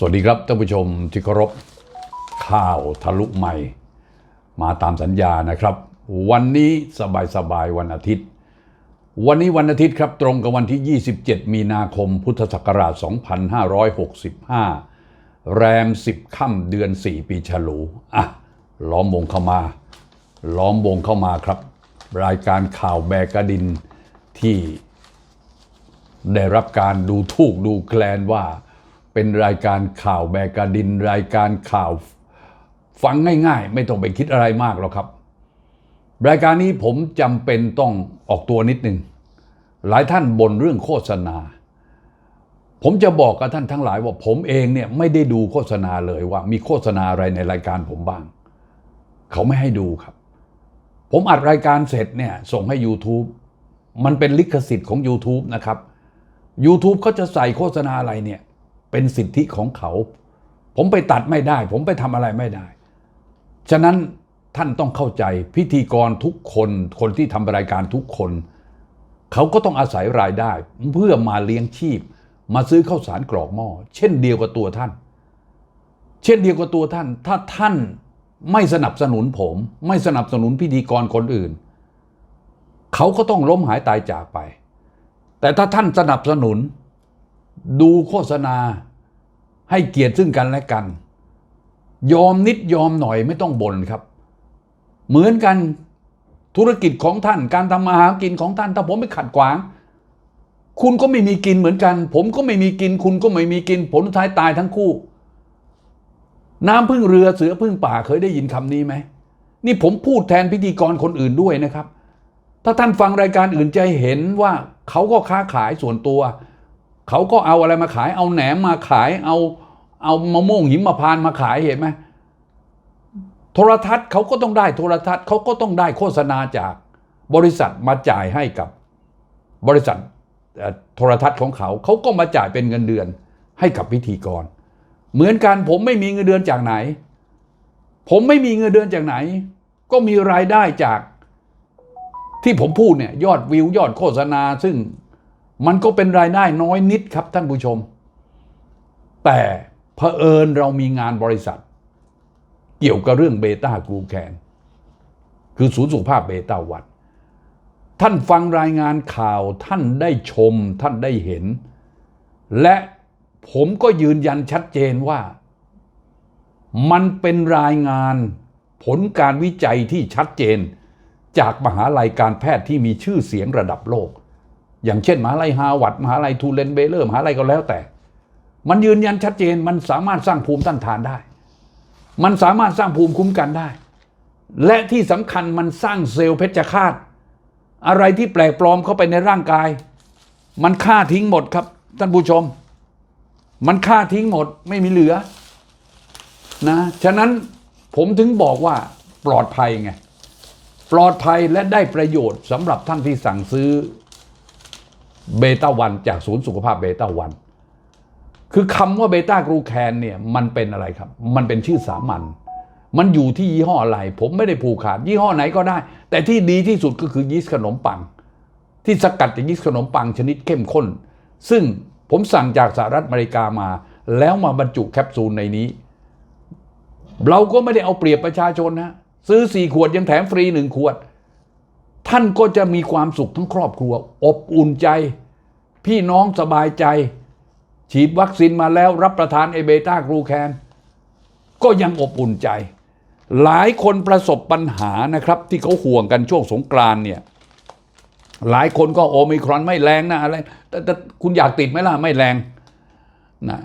สวัสดีครับท่านผู้ชมที่เคารพข่าวทะลุใหม่ มาตามสัญญานะครับ วันนี้สบายสบายๆวันอาทิตย์ วันนี้วันอาทิตย์ครับตรงกับวันที่ 27 มีนาคมพุทธศักราช 2565 แรม 10 ค่ำเดือน 4 ปีฉลูอะล้อมวงเข้ามา ล้อมวงเข้ามาครับ รายการข่าวแบกกระดินที่ได้รับการดูถูกดูแคลนว่า เป็นรายการข่าวแบกกระดิน รายการข่าวฟังง่าย ๆ ไม่ต้องไปคิดอะไรมากหรอกครับ รายการนี้ผมจำเป็นต้องออกตัวนิดนึง หลายท่านบ่นเรื่องโฆษณา ผมจะบอกกับท่านทั้งหลายว่าผมเองเนี่ยไม่ได้ดูโฆษณาเลยว่า มีโฆษณาอะไรในรายการผมบ้าง เขาไม่ให้ดูครับ ผมอัดรายการเสร็จเนี่ยส่งให้ YouTube มันเป็นลิขสิทธิ์ของ YouTube นะครับ YouTube เขาจะใส่โฆษณาอะไรเนี่ย เป็นสิทธิของเขา ผมไปตัดไม่ได้ ผมไปทำอะไรไม่ได้ ฉะนั้นท่านต้องเข้าใจพิธีกรทุกคนคนที่ทำรายการทุกคน เขาก็ต้องอาศัยรายได้ เพื่อมาเลี้ยงชีพ มาซื้อข้าวสารกรอกหม้อเช่นเดียวกับตัวท่าน เช่นเดียวกับตัวท่าน ถ้าท่านไม่สนับสนุนผม ไม่สนับสนุนพิธีกรคนอื่น เขาก็ต้องล้มหายตายจากไป แต่ถ้าท่านสนับสนุนดูโฆษณา ให้เกียรติซึ่งกันและกัน ยอมนิดยอมหน่อยไม่ต้องบ่นครับ เหมือนกันธุรกิจของท่านการทำมาหากินของท่าน ถ้าผมไม่ขัดขวาง คุณก็ไม่มีกินเหมือนกัน ผมก็ไม่มีกิน คุณก็ไม่มีกิน ผลท้ายตายทั้งคู่ น้ำพึ่งเรือเสือพึ่งป่าเคยได้ยินคำนี้ไหมนี่ผมพูดแทนพิธีกรคนอื่นด้วยนะครับ ถ้าท่านฟังรายการอื่นจะเห็นว่าเขาก็ค้าขายส่วนตัว เขาก็เอาอะไรมาขาย เอาแหนมมาขาย เอาเอามะม่วงหิมพานมาขายเห็นไหมโทรทัศน์เขาก็ต้องได้โทรทัศน์เขาก็ต้องได้โฆษณาจากบริษัทมาจ่ายให้กับบริษัทโทรทัศน์ของเขาเขาก็มาจ่ายเป็นเงินเดือนให้กับพิธีกร เหมือนกันผมไม่มีเงินเดือนจากไหน ผมไม่มีเงินเดือนจากไหน ก็มีรายได้จากที่ผมพูดเนี่ยยอดวิวยอดโฆษณาซึ่ง มันก็เป็นรายได้น้อยนิดครับท่านผู้ชม แต่เผอิญเรามีงานบริษัท เกี่ยวกับเรื่องเบต้ากลูแคนคือศูนย์สุขภาพเบต้าวัด ท่านฟังรายงานข่าวท่านได้ชมท่านได้เห็น และผมก็ยืนยันชัดเจนว่า มันเป็นรายงานผลการวิจัยที่ชัดเจน จากมหาลัยการแพทย์ที่มีชื่อเสียงระดับโลก อย่างเช่นมหาลัยฮาวาดมหาลัยทูเลนเบเลอร์มหาลัยก็แล้วแต่ มันยืนยันชัดเจนมันสามารถสร้างภูมิต้านทานได้ มันสามารถสร้างภูมิคุ้มกันได้ และที่สำคัญมันสร้างเซลล์เพชฌฆาตอะไรที่แปลกปลอมเข้าไปในร่างกาย มันฆ่าทิ้งหมดครับท่านผู้ชม มันฆ่าทิ้งหมดไม่มีเหลือนะฉะนั้นผมถึงบอกว่าปลอดภัยไงปลอดภัยและได้ประโยชน์สำหรับท่านที่สั่งซื้อ เบต้าวันจากศูนย์สุขภาพเบต้าวันคือคำว่าเบต้ากรูแคนเนี่ยมันเป็นอะไรครับ มันเป็นชื่อสามัญมันอยู่ที่ยี่ห้ออะไร ผมไม่ได้ผูกขาด ยี่ห้อไหนก็ได้ แต่ที่ดีที่สุดก็คือยีสต์ขนมปัง ที่สกัดจากยีสต์ขนมปังชนิดเข้มข้น ซึ่งผมสั่งจากสหรัฐอเมริกามา แล้วมาบรรจุแคปซูลในนี้ เราก็ไม่ได้เอาเปรียบประชาชนนะ ซื้อสี่ขวดยังแถมฟรีหนึ่งขวด ท่านก็จะมีความสุขทั้งครอบครัว อบอุ่นใจ พี่น้องสบายใจ ฉีดวัคซีนมาแล้วรับประทานเอเบต้ากรูแคนก็ยังอบอุ่นใจ หลายคนประสบปัญหานะครับ ที่เขาห่วงกันช่วงสงกรานเนี่ยหลายคนก็โอมิครอนไม่แรงนะอะไรแต่แต่คุณอยากติดไหมล่ะไม่แรงนะ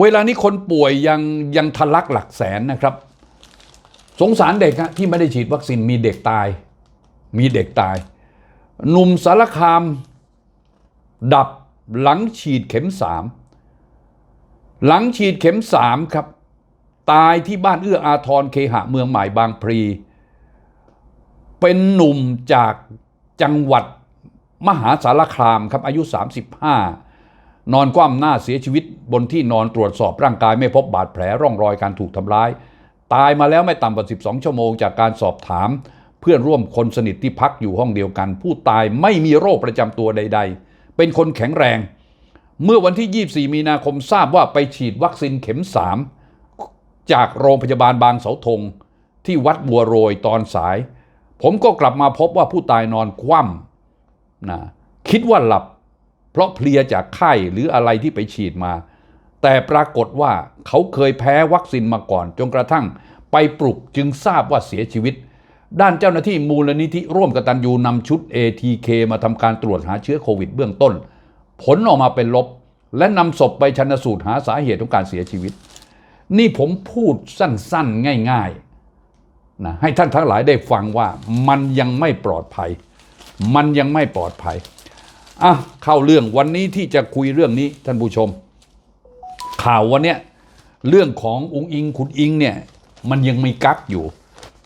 เวลานี้คนป่วยยังยังทะลักหลักแสนนะครับ สงสารเด็กอะที่ไม่ได้ฉีดวัคซีนมีเด็กตาย มีเด็กตาย หนุ่มสารคาม ดับหลังฉีดเข็มสามหลังฉีดเข็มสามครับ ตายที่บ้านเอื้ออาทรเคหะเมืองใหม่บางพลีเป็นหนุ่มจากจังหวัดมหาสารคามครับ อายุ 35 นอนคว่ำหน้าเสียชีวิตบนที่นอนตรวจสอบร่างกายไม่พบบาดแผลร่องรอยการถูกทำร้าย ตายมาแล้วไม่ต่ำกว่า 12 ชั่วโมงจากการสอบถาม เพื่อนร่วมคนสนิทที่พักอยู่ห้องเดียวกัน ผู้ตายไม่มีโรคประจำตัวใด ๆ เป็นคนแข็งแรง เมื่อวันที่ 24 มีนาคมทราบว่าไปฉีดวัคซีนเข็ม 3 จากโรงพยาบาลบางเสาธง ที่วัดบัวโรยตอนสาย ผมก็กลับมาพบว่าผู้ตายนอนคว่ำนะคิดว่าหลับ เพราะเพลียจากไข้หรืออะไรที่ไปฉีดมา แต่ปรากฏว่าเขาเคยแพ้วัคซีนมาก่อน จนกระทั่งไปปลุกจึงทราบว่าเสียชีวิต ด้านเจ้าหน้าที่มูลนิธิร่วมกตัญญูนำชุด ATK มาทำการตรวจหาเชื้อโควิดเบื้องต้น ผลออกมาเป็นลบ และนำศพไปชันสูตรหาสาเหตุของการเสียชีวิต นี่ผมพูดสั้นๆ ง่ายๆนะให้ท่านทั้งหลายได้ฟังว่ามันยังไม่ปลอดภัย มันยังไม่ปลอดภัยอะเข้าเรื่องวันนี้ที่จะคุยเรื่องนี้ท่านผู้ชม ข่าววันเนี้ยเรื่องของอุงอิงคุณอิงเนี่ยมันยังมีกักอยู่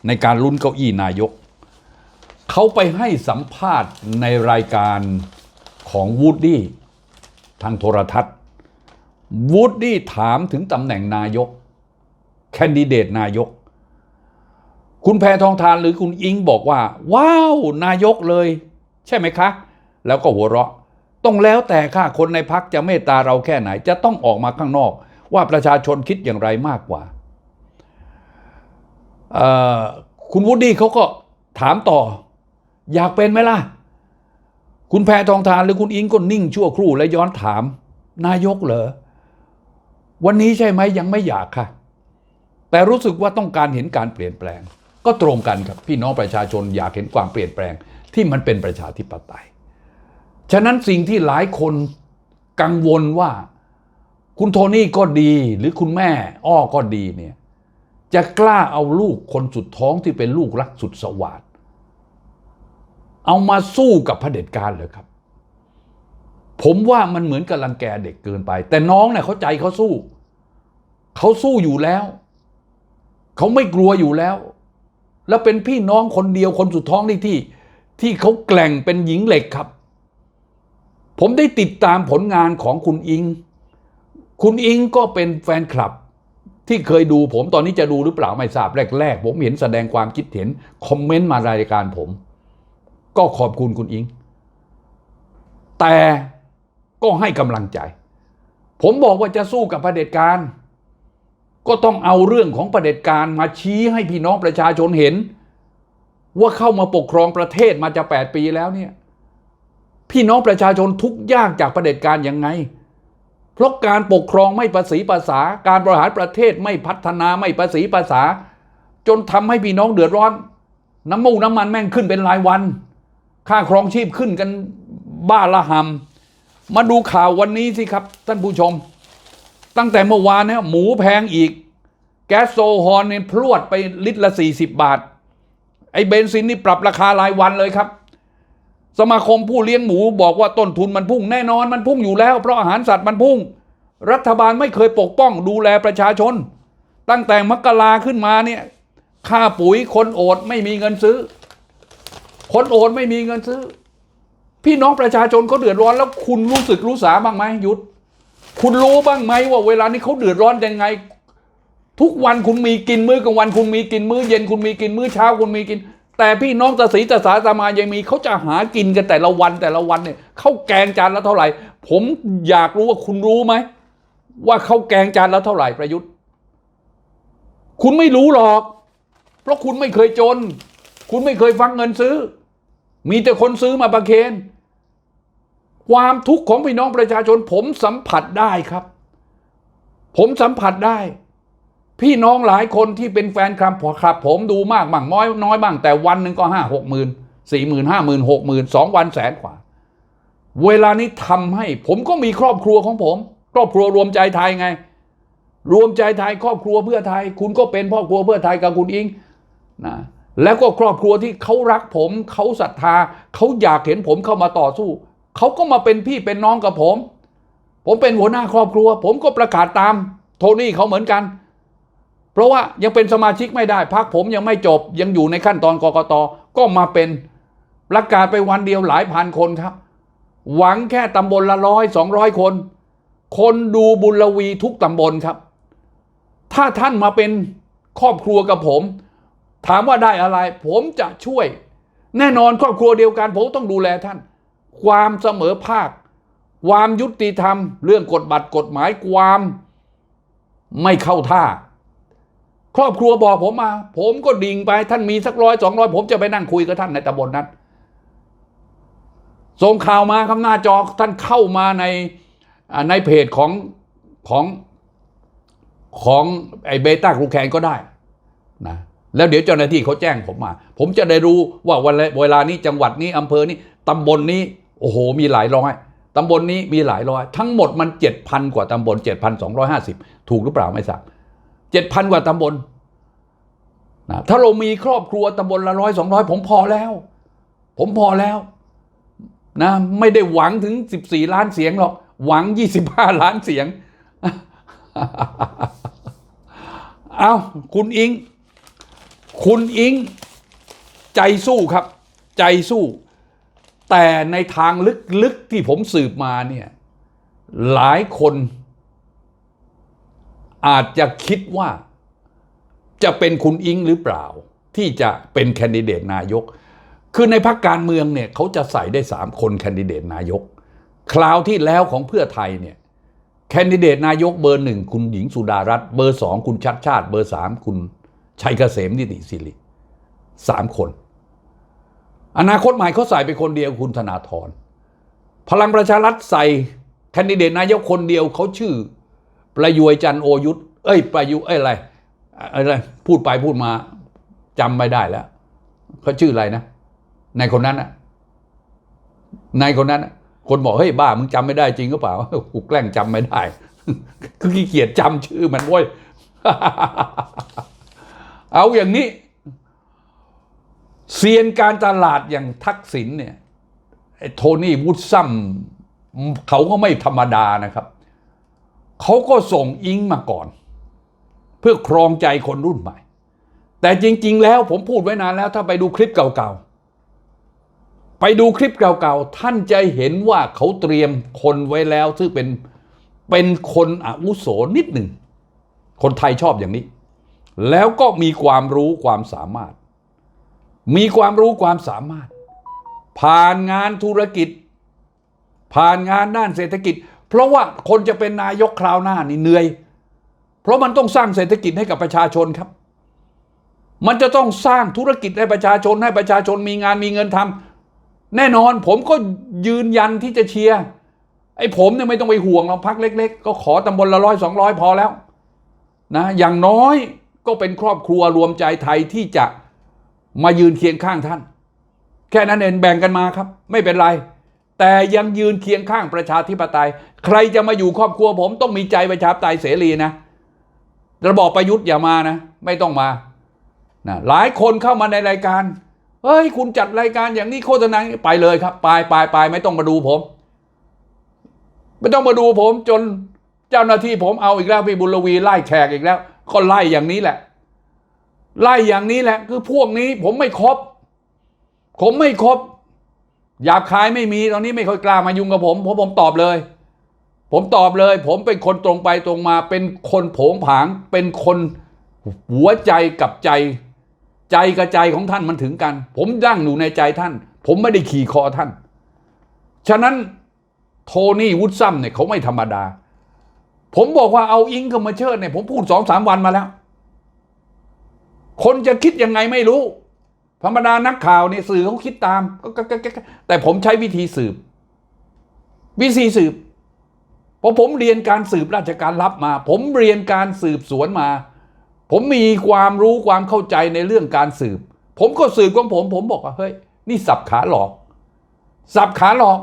ในการลุ้นเก้าอี้นายก เขาไปให้สัมภาษณ์ในรายการของวูดดี้ทางโทรทัศน์วูดดี้ถามถึงตำแหน่งนายก แคนดิเดตนายก คุณแพทองทานหรือคุณอิงบอกว่า ว้าว นายกเลย ใช่ไหมคะ แล้วก็หัวเราะ ต้องแล้วแต่ค่ะคนในพักจะเมตตาเราแค่ไหน จะต้องออกมาข้างนอก ว่าประชาชนคิดอย่างไรมากกว่า คุณวูดดี้เขาก็ถามต่อ อยากเป็นไหมล่ะ คุณแพทองทานหรือคุณอิงก็นิ่งชั่วครู่และย้อนถาม นายกเหรอ วันนี้ใช่ไหมยังไม่อยากค่ะ แต่รู้สึกว่าต้องการเห็นการเปลี่ยนแปลง ก็ตรงกันครับพี่น้องประชาชนอยากเห็นความเปลี่ยนแปลงที่มันเป็นประชาธิปไตย ฉะนั้นสิ่งที่หลายคนกังวลว่า คุณโทนี่ก็ดี หรือคุณแม่ อ้อก็ดีเนี่ย จะกล้าเอาลูกคนสุดท้องที่เป็นลูกรักสุดสวาสดเอามาสู้กับเผด็จการเลยครับ ผมว่ามันเหมือนกับรังแกเด็กเกินไป แต่น้องเนี่ยเขาใจเขาสู้ เขาสู้อยู่แล้ว เขาไม่กลัวอยู่แล้ว แล้วเป็นพี่น้องคนเดียวคนสุดท้องนี่ที่ ที่เขาแกล่งเป็นหญิงเหล็กครับ ผมได้ติดตามผลงานของคุณอิง คุณอิงก็เป็นแฟนคลับ ที่เคยดูผมตอนนี้จะดูหรือเปล่าไม่ทราบแรก ๆ ผมเห็นแสดงความคิดเห็น คอมเมนต์มารายการผม ก็ขอบคุณคุณอิง แต่ก็ให้กำลังใจ ผมบอกว่าจะสู้กับเผด็จการ ก็ต้องเอาเรื่องของเผด็จการมาชี้ให้พี่น้องประชาชนเห็น ว่าเข้ามาปกครองประเทศมาจะแปดปีแล้วเนี่ย พี่น้องประชาชนทุกยากจากเผด็จการยังไง เพราะการปกครองไม่ประสีภาษา การบริหารประเทศไม่พัฒนาไม่ประสีภาษา จนทำให้พี่น้องเดือดร้อน น้ำมูกน้ำมันแม่งขึ้นเป็นรายวัน ค่าครองชีพขึ้นกันบ้าละหำมาดูข่าววันนี้สิครับ ท่านผู้ชม ตั้งแต่เมื่อวานเนี่ยหมูแพงอีก แก๊สโซฮอลเนี่ยพรวดไปลิตรละ 40 บาท ไอ้เบนซินนี่ปรับราคารายวันเลยครับ สมาคมผู้เลี้ยงหมูบอกว่าต้นทุนมันพุ่งแน่นอนมันพุ่งอยู่แล้ว เพราะอาหารสัตว์มันพุ่ง รัฐบาลไม่เคยปกป้องดูแลประชาชน ตั้งแต่มกราขึ้นมาเนี่ยค่าปุ๋ยคนโอดไม่มีเงินซื้อ คนโอดไม่มีเงินซื้อ พี่น้องประชาชนเขาเดือดร้อนแล้วคุณรู้สึกรู้สาบ้างไหมยุทธคุณรู้บ้างไหมว่าเวลานี้เขาเดือดร้อนยังไง ทุกวันคุณมีกินมื้อกลางวันคุณมีกินมื้อเย็นคุณมีกินมื้อเช้าคุณมีกิน แต่พี่น้องตาสีตาสาตามายังมีเขาจะหากินกันแต่ละวันแต่ละวันเนี่ยข้าวแกงจานละเท่าไหร่ ผมอยากรู้ว่าคุณรู้ไหมว่าข้าวแกงจานละเท่าไหร่ประยุทธ์ คุณไม่รู้หรอก เพราะคุณไม่เคยจน คุณไม่เคยฟังเงินซื้อ มีแต่คนซื้อมาประเคนความทุกข์ของพี่น้องประชาชน ผมสัมผัสได้ครับ ผมสัมผัสได้ พี่น้องหลายคนที่เป็นแฟนคลับครับ ผมดูมากบ้างน้อยน้อยบ้างแต่วันหนึ่งก็ห้าหกหมื่นสี่หมื่นห้าหมื่นหกหมื่นสองวันแสนกว่า เวลานี้ทำให้ ผมก็มีครอบครัวของผม ครอบครัวรวมใจไทยไง รวมใจไทยครอบครัวเพื่อไทย คุณก็เป็นพ่อครัวเพื่อไทยกับคุณอิงนะแล้วก็ครอบครัวที่เขารักผมเขาศรัทธาเขาอยากเห็นผมเข้ามาต่อสู้เขาก็มาเป็นพี่เป็นน้องกับผม ผมเป็นหัวหน้าครอบครัว ผมก็ประกาศตาม โทนี่เขาเหมือนกัน เพราะว่ายังเป็นสมาชิกไม่ได้พักผมยังไม่จบยังอยู่ในขั้นตอนกกตก็มาเป็นประกาศไปวันเดียวหลายพันคนครับ หวังแค่ตำบลละร้อยสองร้อยคน คนดูบุญวีทุกตำบลครับ ถ้าท่านมาเป็นครอบครัวกับผม ถามว่าได้อะไร ผมจะช่วย แน่นอนครอบครัวเดียวกันผมต้องดูแลท่าน ความเสมอภาค ความยุติธรรม เรื่องกฎบัตรกฎหมายความไม่เข้าท่า ครอบครัวบอกผมมา ผมก็ดิ่งไปท่านมีสักร้อยสองร้อยผมจะไปนั่งคุยกับท่านในตำบลนั้นส่งข่าวมาครับหน้าจอท่านเข้ามาในในเพจของของของไอเบต้ากรูแคนก็ได้นะแล้วเดี๋ยวเจ้าหน้าที่เขาแจ้งผมมา ผมจะได้รู้ว่าวันเวลานี้จังหวัดนี้อำเภอนี้ตำบลนี้โอ้โห มีหลายร้อยตำบลนี้มีหลายร้อย ทั้งหมดมันเจ็ดพันกว่าตำบลเจ็ดพันสองร้อยห้าสิบถูกหรือเปล่าไม่ทราบ เจ็ดพันกว่าตำบลนะถ้าเรามีครอบครัวตำบลละร้อยสองร้อยผมพอแล้ว ผมพอแล้วนะไม่ได้หวังถึง 14 ล้านเสียงหรอก หวัง 25 ล้านเสียง เอาคุณอิง คุณอิง ใจสู้ครับ ใจสู้ แต่ในทางลึกๆที่ผมสืบมาเนี่ย หลายคน อาจจะคิดว่าจะเป็นคุณอิงหรือเปล่า ที่จะเป็นแคนดิเดตนายก คือในพรรคการเมืองเนี่ยเขาจะใส่ได้สามคนแคนดิเดตนายก คราวที่แล้วของเพื่อไทยเนี่ยแคนดิเดตนายกเบอร์หนึ่งคุณหญิงสุดารัตน์เบอร์สองคุณชัดชาติ เบอร์สามคุณชัยเกษมนิติสิริสามคน อนาคตใหม่เขาใส่ไปคนเดียวคุณธนาธรพลังประชารัฐใส่แคนดิเดตนายกคนเดียวเขาชื่อ ประยวยจันโอยุทธเอ้ยประยุเอ้ยอะไรอะไร พูดไปพูดมาจำไม่ได้แล้วเขาชื่ออะไรนะในคนนั้นนะในคนนั้นนะคนบอกเฮ้ยบ้ามึงจำไม่ได้จริงก็เปล่ากูแกล้งจำไม่ได้ คือขี้เกียจจำชื่อมันเว้ยเอาอย่างนี้เซียนการตลาดอย่างทักษิณเนี่ยโทนี่วูดซัมเขาก็ไม่ธรรมดานะครับ เขาก็ส่งอิงมาก่อน เพื่อครองใจคนรุ่นใหม่ แต่จริง ๆ แล้วผมพูดไว้นานแล้ว ถ้าไปดูคลิปเก่าๆ ไปดูคลิปเก่าๆ ท่านจะเห็นว่าเขาเตรียมคนไว้แล้ว ซึ่งเป็นเป็นคนอาวุโสนิดหนึ่ง คนไทยชอบอย่างนี้ แล้วก็มีความรู้ความสามารถ มีความรู้ความสามารถ ผ่านงานธุรกิจ ผ่านงานด้านเศรษฐกิจ เพราะว่าคนจะเป็นนายกคราวหน้านี่เหนื่อย เพราะมันต้องสร้างเศรษฐกิจให้กับประชาชนครับ มันจะต้องสร้างธุรกิจให้ประชาชนให้ประชาชนมีงานมีเงินทำแน่นอนผมก็ยืนยันที่จะเชียร์ไอ้ผมเนี่ยไม่ต้องไปห่วงหรอกพักเล็ก ๆ ก็ขอตำบลละร้อยสองร้อยพอแล้วนะอย่างน้อยก็เป็นครอบครัวรวมใจไทยที่จะมายืนเคียงข้างท่าน แค่นั้นเองแบ่งกันมาครับ ไม่เป็นไร แต่ยังยืนเคียงข้างประชาธิปไตย ใครจะมาอยู่ครอบครัวผมต้องมีใจประชาธิปไตยเสรีนะ ระบอบประยุทธ์อย่ามานะ ไม่ต้องมานะหลายคนเข้ามาในรายการเฮ้ยคุณจัดรายการอย่างนี้โฆษณาไปเลยครับ ไปไปไปไม่ต้องมาดูผม ไม่ต้องมาดูผมจนเจ้าหน้าที่ผมเอาอีกแล้วพี่บุญลวีไล่แขกอีกแล้ว ก็ไล่อย่างนี้แหละ ไล่อย่างนี้แหละ คือพวกนี้ผมไม่ครบผมไม่ครบ หยาบคายไม่มีตอนนี้ไม่ค่อยกล้ามายุ่งกับผมเพราะผมตอบเลย ผมตอบเลย ผมเป็นคนตรงไปตรงมา เป็นคนผงผาง เป็นคนหัวใจกับใจ ใจกับใจของท่านมันถึงกัน ผมดั้งอยู่ในใจท่าน ผมไม่ได้ขี่คอท่าน ฉะนั้นโทนี่วุฒซัมเนี่ยเขาไม่ธรรมดา ผมบอกว่าเอาอิงเข้ามาเชิดเนี่ยผมพูดสองสามวันมาแล้ว คนจะคิดยังไงไม่รู้ ธรรมดานักข่าวเนี่ยสื่อเขาคิดตามก็แต่ผมใช้วิธีสืบ วิธีสืบเพราะผมเรียนการสืบราชการลับมา ผมเรียนการสืบสวนมา ผมมีความรู้ความเข้าใจในเรื่องการสืบ ผมก็สืบของผม ผมบอกว่าเฮ้ยนี่สับขาหลอก สับขาหลอก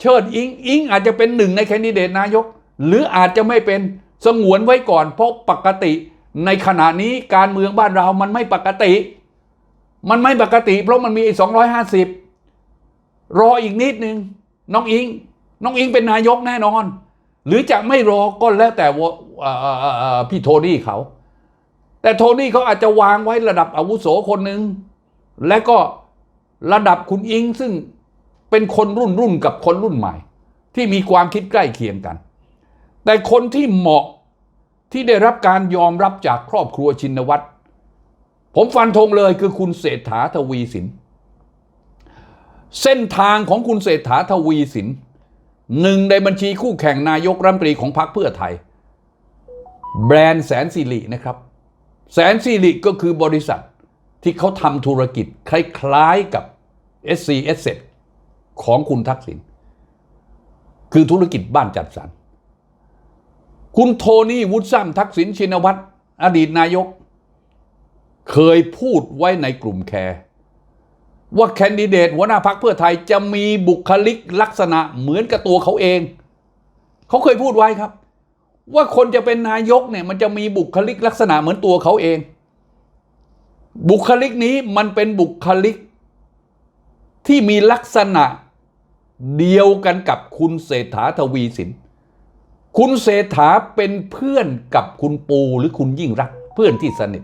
เชิดอิงอิงอาจจะเป็นหนึ่งในแคนดิเดตนายก หรืออาจจะไม่เป็นสงวนไว้ก่อน เพราะปกติในขณะนี้การเมืองบ้านเรามันไม่ปกติ มันไม่ปกติ เพราะมันมีสองร้อยห้าสิบรออีกนิดนึง น้องอิง น้องอิงเป็นนายกแน่นอน หรือจะไม่รอก็แล้วแต่พี่โทนี่เขา แต่โทนี่เขาอาจจะวางไว้ระดับอาวุโสคนหนึ่งและก็ระดับคุณอิงซึ่งเป็นคนรุ่นรุ่นกับคนรุ่นใหม่ ที่มีความคิดใกล้เคียงกัน แต่คนที่เหมาะที่ได้รับการยอมรับจากครอบครัวชินวัตร ผมฟันธงเลยคือคุณเศรษฐาทวีสิน เส้นทางของคุณเศรษฐาทวีสินหนึ่งในบัญชีคู่แข่งนายกรัฐมนตรีของพรรคเพื่อไทย แบรนด์แสนสิรินะครับ แสนสิริก็คือบริษัทที่เขาทำธุรกิจคล้ายๆกับ SC s อ t ของคุณทักษิณคือธุรกิจบ้านจัดสรรคุณโทนี่วุฒิซัมทักษิณชินวัตรอดีตนายก เคยพูดไว้ในกลุ่มแคร์ว่าแคนดิเดตหัวหน้าพักเพื่อไทยจะมีบุคลิกลักษณะเหมือนกับตัวเขาเอง เขาเคยพูดไว้ครับ ว่าคนจะเป็นนายกเนี่ยมันจะมีบุคลิกลักษณะเหมือนตัวเขาเอง บุคลิกนี้มันเป็นบุคลิก ที่มีลักษณะเดียวกันกับคุณเศรษฐาทวีสิน คุณเศรษฐาเป็นเพื่อนกับคุณปูหรือคุณยิ่งรักเพื่อนที่สนิท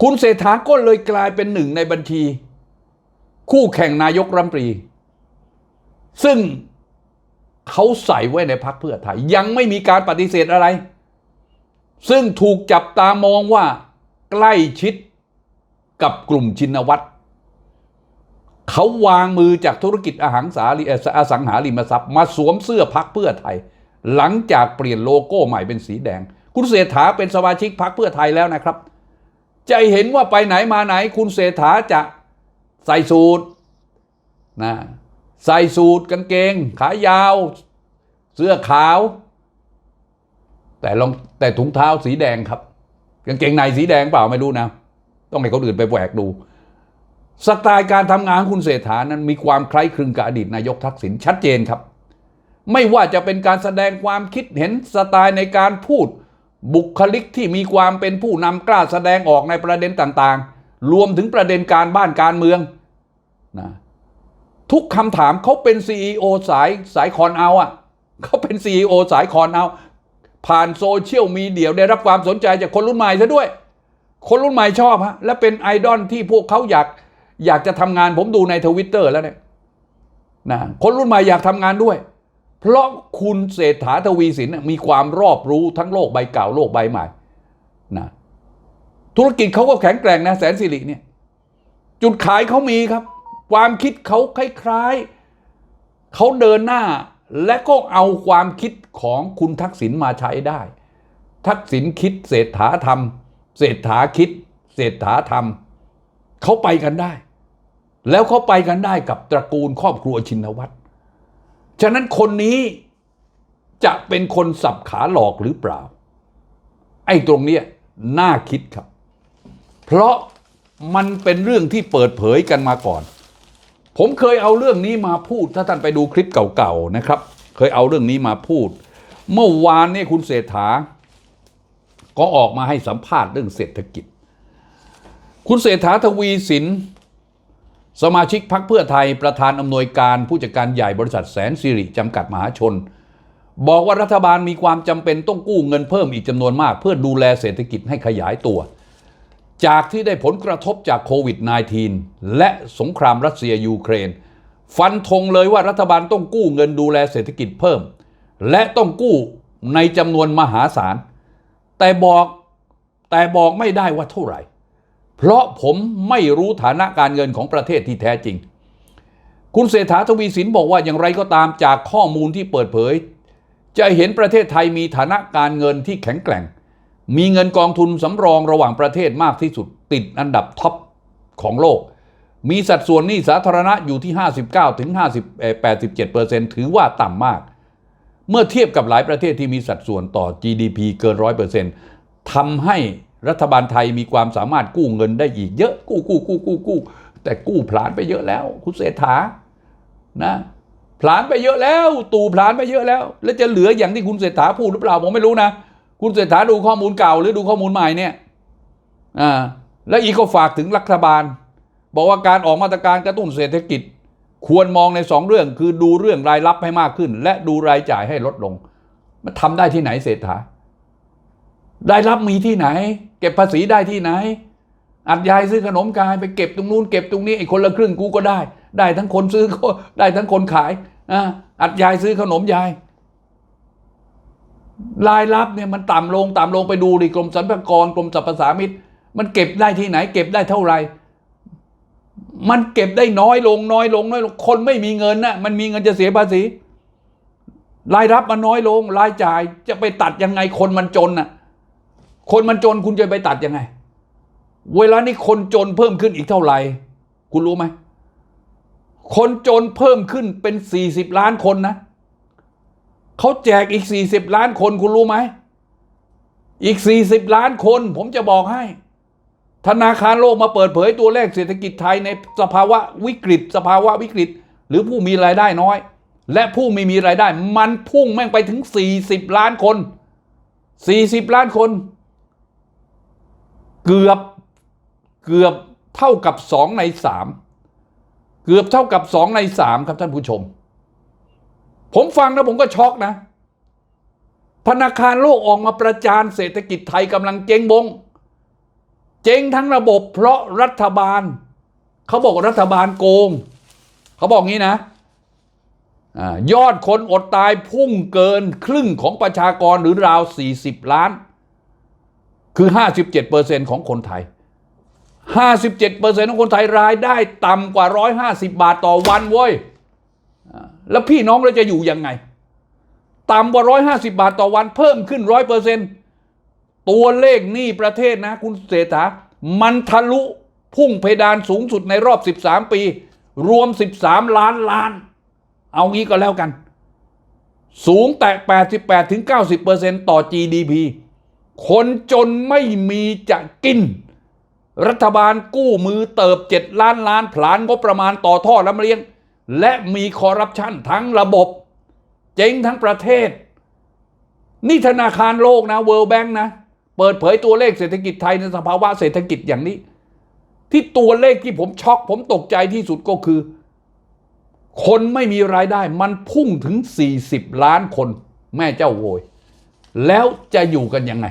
คุณเศรษฐาก็เลยกลายเป็นหนึ่งในบัญชี คู่แข่งนายกรัฐมนตรี ซึ่งเขาใส่ไว้ในพักเพื่อไทย ยังไม่มีการปฏิเสธอะไร ซึ่งถูกจับตามองว่าใกล้ชิดกับกลุ่มชินวัตรเขาวางมือจากธุรกิจอาหารสาริเอ่ออสังหาริมทรัพย์ มาสวมเสื้อพักเพื่อไทย หลังจากเปลี่ยนโลโก้ใหม่เป็นสีแดง คุณเศรษฐาเป็นสมาชิกพักเพื่อไทยแล้วนะครับ จะเห็นว่าไปไหนมาไหน คุณเศรษฐาจะใส่สูทนะใส่สูทกางเกง ขายาว เสื้อขาว แต่ลองแต่ถุงเท้าสีแดงครับกางเกงในสีแดงเปล่าไม่รู้นะ ต้องให้คนอื่นไปแหวกดูสไตล์การทำงานของคุณเศรษฐานั้นมีความคล้ายคลึงกับอดีตนายกทักษิณชัดเจนครับ ไม่ว่าจะเป็นการแสดงความคิดเห็นสไตล์ในการพูด บุคลิกที่มีความเป็นผู้นำกล้าแสดงออกในประเด็นต่างๆ รวมถึงประเด็นการบ้านการเมืองนะทุกคำถามเขาเป็น CEO สายสายคอนเอาอะเขาเป็น CEO สายคอนเอา ผ่านโซเชียลมีเดียได้รับความสนใจจากคนรุ่นใหม่ซะด้วย คนรุ่นใหม่ชอบฮะและเป็นไอดอลที่พวกเขาอยากอยากจะทำงานผมดูในทวิตเตอร์แล้วเนี่ยนะคนรุ่นใหม่อยากทำงานด้วย เพราะคุณเศรษฐาทวีสินมีความรอบรู้ทั้งโลกใบเก่าโลกใบใหม่นะธุรกิจเขาก็แข็งแกร่งนะแสนสิริเนี่ย จุดขายเขามีครับ ความคิดเขาคล้ายๆเขาเดินหน้า และก็เอาความคิดของคุณทักษิณมาใช้ได้ ทักษิณคิดเศรษฐาทำเศรษฐาคิด เศรษฐาทำเขาไปกันได้ แล้วเขาไปกันได้กับตระกูลครอบครัวชินวัตร ฉะนั้นคนนี้จะเป็นคนสับขาหลอกหรือเปล่า ไอ้ตรงเนี้ยน่าคิดครับ เพราะมันเป็นเรื่องที่เปิดเผยกันมาก่อน ผมเคยเอาเรื่องนี้มาพูด ถ้าท่านไปดูคลิปเก่าๆนะครับ เคยเอาเรื่องนี้มาพูด เมื่อวานนี่คุณเศรษฐา ก็ออกมาให้สัมภาษณ์เรื่องเศรษฐกิจ คุณเศรษฐาทวีสิน สมาชิกพรรคเพื่อไทยประธานอำนวยการผู้จัดการใหญ่บริษัทแสนสิริจำกัดมหาชน บอกว่ารัฐบาลมีความจำเป็นต้องกู้เงินเพิ่มอีกจำนวนมาก เพื่อดูแลเศรษฐกิจให้ขยายตัว จากที่ได้ผลกระทบจากโควิด -19 และสงครามรัสเซียยูเครน ฟันธงเลยว่ารัฐบาลต้องกู้เงินดูแลเศรษฐกิจเพิ่ม และต้องกู้ในจำนวนมหาศาลแต่บอกแต่บอกไม่ได้ว่าเท่าไหร่ เพราะผมไม่รู้ฐานะการเงินของประเทศที่แท้จริง คุณเศรษฐาทวีสินบอกว่าอย่างไรก็ตามจากข้อมูลที่เปิดเผย จะเห็นประเทศไทยมีฐานะการเงินที่แข็งแกร่ง มีเงินกองทุนสำรองระหว่างประเทศมากที่สุดติดอันดับท็อปของโลก มีสัดส่วนหนี้สาธารณะอยู่ที่ 59ถึง50เอ่อ87 ถือว่าต่ำมาก เมื่อเทียบกับหลายประเทศที่มีสัดส่วนต่อ GDP เกิน 100%ทำให้ รัฐบาลไทยมีความสามารถกู้เงินได้อีกเยอะกู้กู้กู้กู้กู้แต่กู้ผลาญไปเยอะแล้ว คุณเศรษฐานะผลาญไปเยอะแล้ว ตู่ผลาญไปเยอะแล้ว แล้วจะเหลืออย่างที่คุณเศรษฐาพูดหรือเปล่าผมไม่รู้นะคุณเศรษฐาดูข้อมูลเก่าหรือดูข้อมูลใหม่เนี่ยอ่าแล้วอีกก็ฝากถึงรัฐบาล บอกว่าการออกมาตรการกระตุ้นเศรษฐกิจ ควรมองในสองเรื่อง คือดูเรื่องรายรับให้มากขึ้น และดูรายจ่ายให้ลดลง มันทำได้ที่ไหนเศรษฐารายรับมีที่ไหน เก็บภาษีได้ที่ไหน อัดยายซื้อขนมกายไปเก็บตรงนู้นเก็บตรงนี้ไอ้คนละครึ่งกูก็ได้ ได้ทั้งคนซื้อก็ได้ทั้งคนขายอ่าอัดยายซื้อขนมยายรายรับเนี่ยมันต่ำลงต่ำลงไปดูดิกรมสรรพากรกรมสรรพสามิตมันเก็บได้ที่ไหน เก็บได้เท่าไหร่ มันเก็บได้น้อยลงน้อยลงน้อยลงคนไม่มีเงินนะมันมีเงินจะเสียภาษีรายรับมันน้อยลงรายจ่ายจะไปตัดยังไงคนมันจนน่ะ คนมันจนคุณจะไปตัดยังไง เวลานี้คนจนเพิ่มขึ้นอีกเท่าไหร่ คุณรู้ไหม คนจนเพิ่มขึ้นเป็นสี่สิบล้านคนนะเขาแจกอีกสี่สิบล้านคนคุณรู้ไหม อีกสี่สิบล้านคน ผมจะบอกให้ ธนาคารโลกมาเปิดเผยตัวเลขเศรษฐกิจไทยในสภาวะวิกฤต สภาวะวิกฤต หรือผู้มีรายได้น้อย และผู้ไม่มีรายได้ มันพุ่งแม่งไปถึง 40 ล้านคน 40 ล้านคน เกือบเกือบเท่ากับ2ใน3เกือบเท่ากับ2ใน3ครับท่านผู้ชม ผมฟังแล้วผมก็ช็อกนะ ธนาคารโลกออกมาประจานเศรษฐกิจไทยกำลังเจ๊งบง เจ๊งทั้งระบบเพราะรัฐบาล เขาบอกว่ารัฐบาลโกง เขาบอกงี้นะอายอดคนอดตายพุ่งเกินครึ่งของประชากรหรือราว 40 ล้าน คือ 57%ของคนไทย 57%ของคนไทยรายได้ต่ำกว่า 150 บาทต่อวันเว้ย แล้วพี่น้องเราจะอยู่ยังไง ต่ำกว่า 150 บาทต่อวันเพิ่มขึ้น 100%ตัวเลขหนี้ประเทศนะ คุณเศรษฐา มันทะลุพุ่งเพดานสูงสุดในรอบ 13 ปี รวม 13 ล้านล้าน เอางี้ก็แล้วกัน สูงแต่ 88-90%ต่อ GDP คนจนไม่มีจะกิน รัฐบาลกู้มือเติบ7ล้านล้านผลานงบประมาณต่อท่อลำเลียง และมีคอร์รัปชันทั้งระบบ เจ๊งทั้งประเทศ นี่ธนาคารโลกนะ World Bank นะ เปิดเผยตัวเลขเศรษฐกิจไทยในสภาวะเศรษฐกิจอย่างนี้ ที่ตัวเลขที่ผมช็อกผมตกใจที่สุดก็คือ คนไม่มีรายได้มันพุ่งถึง 40 ล้านคนแม่เจ้าโวยแล้วจะอยู่กันยังไง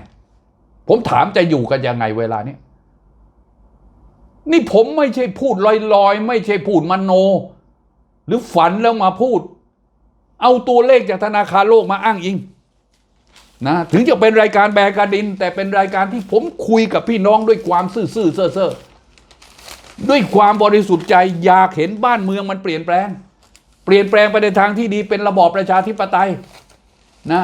ผมถามจะอยู่กันยังไงเวลานี้นี่ผมไม่ใช่พูดลอยๆ ไม่ใช่พูดมโน หรือฝันแล้วมาพูด เอาตัวเลขจากธนาคารโลกมาอ้างอิงนะถึงจะเป็นรายการแบกกาดิน แต่เป็นรายการที่ผมคุยกับพี่น้องด้วยความซื่อซื่อเซ่อเซ่อด้วยความบริสุทธิ์ใจอยากเห็นบ้านเมืองมันเปลี่ยนแปลง เปลี่ยนแปลงไปในทางที่ดีเป็นระบอบประชาธิปไตยนะ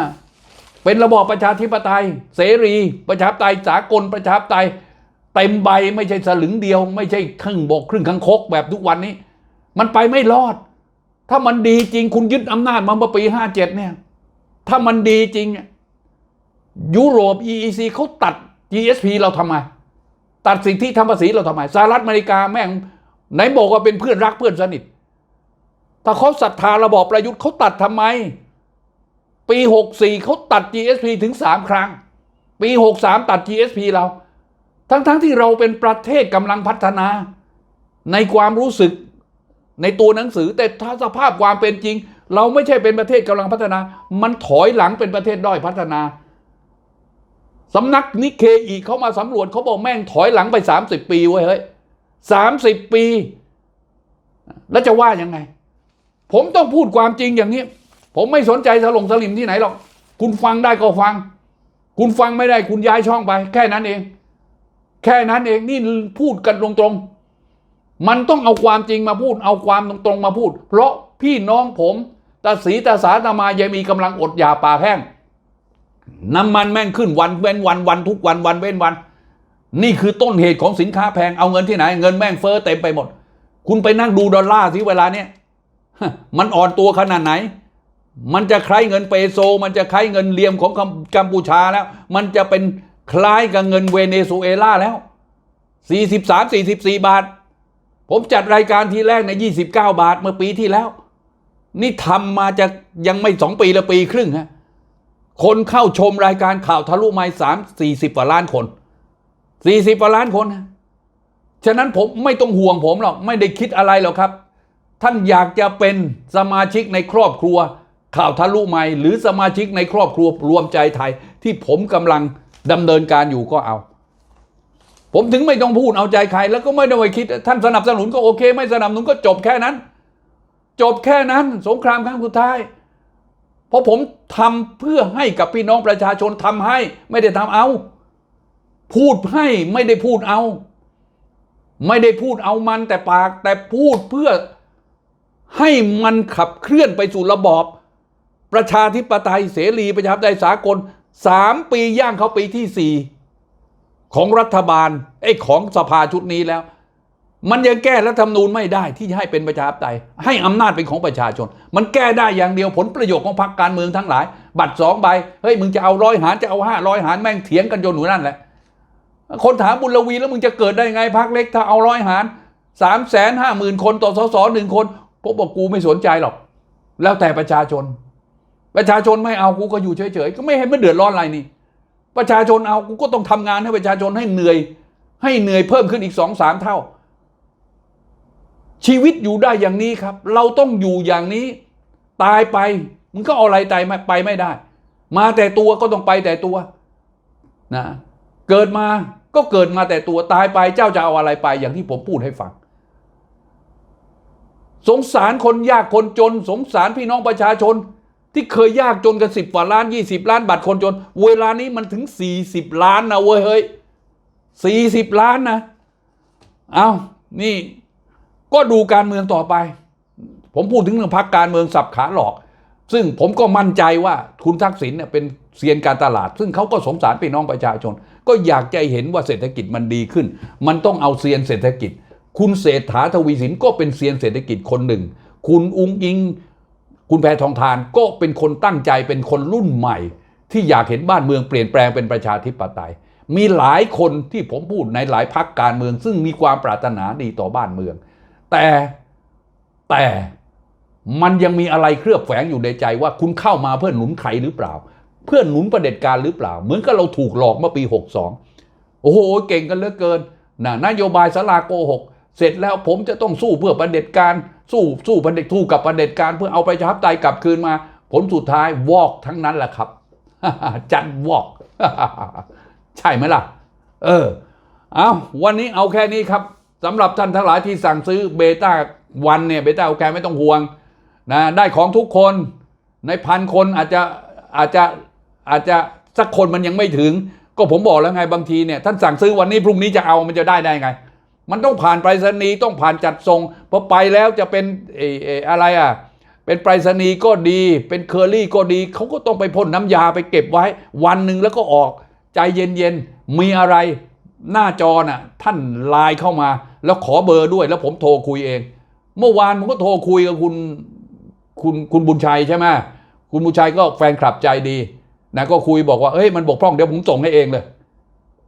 เป็นระบอบประชาธิปไตย เสรีประชาธิปไตยสากลประชาธิปไตยเต็มใบไม่ใช่สลึงเดียว ไม่ใช่ครึ่งบกครึ่งคังคกแบบทุกวันนี้ มันไปไม่รอด ถ้ามันดีจริงคุณยึดอำนาจมาเมื่อปีห้าเจ็ดเนี่ย ถ้ามันดีจริง ยุโรป EEC เขาตัด GSP เราทำไม ตัดสิทธิทำภาษีเราทำไมสหรัฐอเมริกาแม่งไหนบอกว่าเป็นเพื่อนรักเพื่อนสนิท ถ้าเขาศรัทธาระบอบประยุทธ์เขาตัดทำไม ปี 64เขาตัด GSP ถึง 3 ครั้ง ปี 63 ตัด GSP เรา ทั้งๆทที่เราเป็นประเทศกำลังพัฒนา ในความรู้สึกในตัวหนังสือ แต่ถ้าสภาพความเป็นจริง เราไม่ใช่เป็นประเทศกำลังพัฒนา มันถอยหลังเป็นประเทศด้อยพัฒนาสำนักนิเคอีเขามาสำรวจเขาบอกแม่งถอยหลังไป 30 ปีเว้ยเฮ้ยสามสิบปี แล้วจะว่ายังไง ผมต้องพูดความจริงอย่างนี้ ผมไม่สนใจสลงสลิมที่ไหนหรอก คุณฟังได้ก็ฟัง คุณฟังไม่ได้คุณย้ายช่องไป แค่นั้นเอง แค่นั้นเองนี่พูดกันตรงๆ มันต้องเอาความจริงมาพูด เอาความตรงๆมาพูด เพราะพี่น้องผมตาสีตาสาตามายายมีกำลังอดอยาปากแห้ง น้ำมันแม่งขึ้นวันเว้นวันวันทุกวันวันเว้นวัน นี่คือต้นเหตุของสินค้าแพงเอาเงินที่ไหน เงินแม่งเฟ้อเต็มไปหมด คุณไปนั่งดูดอลลาร์ที่เวลาเนี้ยมันอ่อนตัวขนาดไหน มันจะคล้ายเงินเปโซ มันจะคล้ายเงินเหลียมของกัมกัมพูชาแล้ว มันจะเป็นคล้ายกับเงินเวเนซุเอลาแล้ว 43 44 บาท ผมจัดรายการทีแรกใน 29 บาทเมื่อปีที่แล้ว นี่ทำมาจะยังไม่สองปีละปีครึ่งฮะคนเข้าชมรายการข่าวทะลุไม้สามสี่สิบกว่าล้านคน สี่สิบกว่าล้านคนนะฉะนั้นผมไม่ต้องห่วงผมหรอก ไม่ได้คิดอะไรหรอกครับ ท่านอยากจะเป็นสมาชิกในครอบครัว ข่าวทะลุไม้หรือสมาชิกในครอบครัวรวมใจไทย ที่ผมกำลังดำเนินการอยู่ก็เอา ผมถึงไม่ต้องพูดเอาใจใคร แล้วก็ไม่ได้ไปคิด ท่านสนับสนุนก็โอเค ไม่สนับสนุนก็จบแค่นั้น จบแค่นั้น สงครามครั้งสุดท้าย เพราะผมทำเพื่อให้กับพี่น้องประชาชนทำให้ไม่ได้ทำเอา พูดให้ไม่ได้พูดเอา ไม่ได้พูดเอามันแต่ปากแต่พูดเพื่อให้มันขับเคลื่อนไปสู่ระบอบ ประชาธิปไตยเสรีประชาธิปไตยสากลสามปีย่างเขาปีที่สี่ของรัฐบาลไอ้ของสภาชุดนี้แล้ว มันยังแก้รัฐธรรมนูญไม่ได้ที่จะให้เป็นประชาธิปไตยให้อำนาจเป็นของประชาชน มันแก้ได้อย่างเดียวผลประโยชน์ของพรรคการเมืองทั้งหลาย บัตรสองใบเฮ้ยมึงจะเอาร้อยหารจะเอาห้าร้อยหารแม่งเถียงกันจนหนูนั่นแหละคนถามบุญลวีแล้วมึงจะเกิดได้ไงพรรคเล็กถ้าเอาร้อยหารสามแสนห้าหมื่นคนต่อสสหนึ่งคนผมบอกกูไม่สนใจหรอก แล้วแต่ประชาชน ประชาชนไม่เอากูก็อยู่เฉยๆก็ไม่ให้มันเดือดร้อนอะไรนี่ ประชาชนเอากูก็ต้องทำงานให้ประชาชนให้เหนื่อย ให้เหนื่อยเพิ่มขึ้นอีกสองสามเท่า ชีวิตอยู่ได้อย่างนี้ครับ เราต้องอยู่อย่างนี้ตายไปมันก็เอาอะไรตายไม่ไปไม่ได้ มาแต่ตัวก็ต้องไปแต่ตัวนะเกิดมาก็เกิดมาแต่ตัวตายไปเจ้าจะเอาอะไรไปอย่างที่ผมพูดให้ฟัง สงสารคนยากคนจน สงสารพี่น้องประชาชน ที่เคยยากจนกันสิบกว่าล้านยี่สิบล้านบัตรคนจน เวลานี้มันถึงสี่สิบล้านนะเว้ยเฮ้ยสี่สิบล้านนะ เอานี่ ก็ดูการเมืองต่อไป ผมพูดถึงเรื่องพักการเมืองสับขาหลอก ซึ่งผมก็มั่นใจว่าคุณทักษิณเนี่ยเป็นเซียนการตลาด ซึ่งเขาก็สงสารพี่น้องประชาชน ก็อยากจะเห็นว่าเศรษฐกิจมันดีขึ้น มันต้องเอาเซียนเศรษฐกิจ คุณเศรษฐาทวีสินก็เป็นเซียนเศรษฐกิจคนหนึ่ง คุณอุงอิง คุณแพทองทานก็เป็นคนตั้งใจเป็นคนรุ่นใหม่ ที่อยากเห็นบ้านเมืองเปลี่ยนแปลงเป็นประชาธิปไตย มีหลายคนที่ผมพูดในหลายพักการเมือง ซึ่งมีความปรารถนาดีต่อบ้านเมือง แต่แต่มันยังมีอะไรเคลือบแฝงอยู่ในใจว่าคุณเข้ามาเพื่อหนุนใครหรือเปล่า เพื่อหนุนประเด็จการหรือเปล่า เหมือนกับเราถูกหลอกเมื่อปี 62 โอ้โห เก่งกันเหลือเกินนะนโยบายสลาโกหก เสร็จแล้วผมจะต้องสู้เพื่อประเด็จการ สู้สู้ประเด็จสู้กับประเด็จการเพื่อเอาประชาธิปไตยกลับคืนมา ผลสุดท้ายวอกทั้งนั้นแหละครับ จันวอก ใช่ไหมล่ะ เออ เอาวันนี้เอาแค่นี้ครับสำหรับท่านทั้งหลายที่สั่งซื้อเบต้าวันเนี่ยเบต้าโอแกไม่ต้องห่วงนะได้ของทุกคนในพันคนอาจจะอาจจะอาจจะสักคนมันยังไม่ถึง ก็ผมบอกแล้วไงบางทีเนี่ยท่านสั่งซื้อวันนี้พรุ่งนี้จะเอามันจะได้ได้ไง มันต้องผ่านไปรษณีย์ต้องผ่านจัดส่งพอไปแล้วจะเป็นเอออะไรอะเป็นไปรษณีย์ก็ดี เป็นเคอรี่ก็ดีเขาก็ต้องไปพ่นน้ำยาไปเก็บไว้ วันหนึ่งแล้วก็ออกใจเย็นๆ มีอะไรหน้าจอน่ะท่านไลน์เข้ามา แล้วขอเบอร์ด้วยแล้วผมโทรคุยเอง เมื่อวานผมก็โทรคุยกับคุณคุณคุณบุญชัยใช่ไหมคุณบุญชัยก็แฟนคลับใจดีนะก็คุยบอกว่าเอ้ยมันบกพร่องเดี๋ยวผมส่งให้เองเลย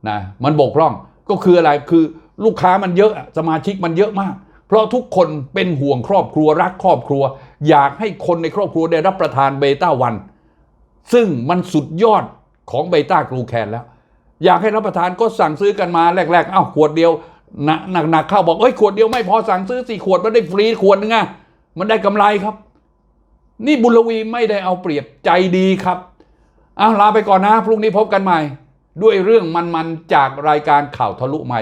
นะมันบกพร่องก็คืออะไรคือ ลูกค้ามันเยอะสมาชิกมันเยอะมาก เพราะทุกคนเป็นห่วงครอบครัวรักครอบครัว อยากให้คนในครอบครัวได้รับประทานเบต้าวัน ซึ่งมันสุดยอดของเบต้ากลูแคนแล้ว อยากให้รับประทานก็สั่งซื้อกันมาแรกๆ เอ้าขวดเดียวหนักหนักหนักเข้าบอกเอ้ยขวดเดียวไม่พอสั่งซื้อสี่ขวดมันได้ฟรีขวดนึงอะมันได้กำไรครับ นี่บุญลวีไม่ได้เอาเปรียบใจดีครับเอาวลาไปก่อนนะพรุ่งนี้พบกันใหม่ ด้วยเรื่องมันๆจากรายการข่าวทะลุใหม่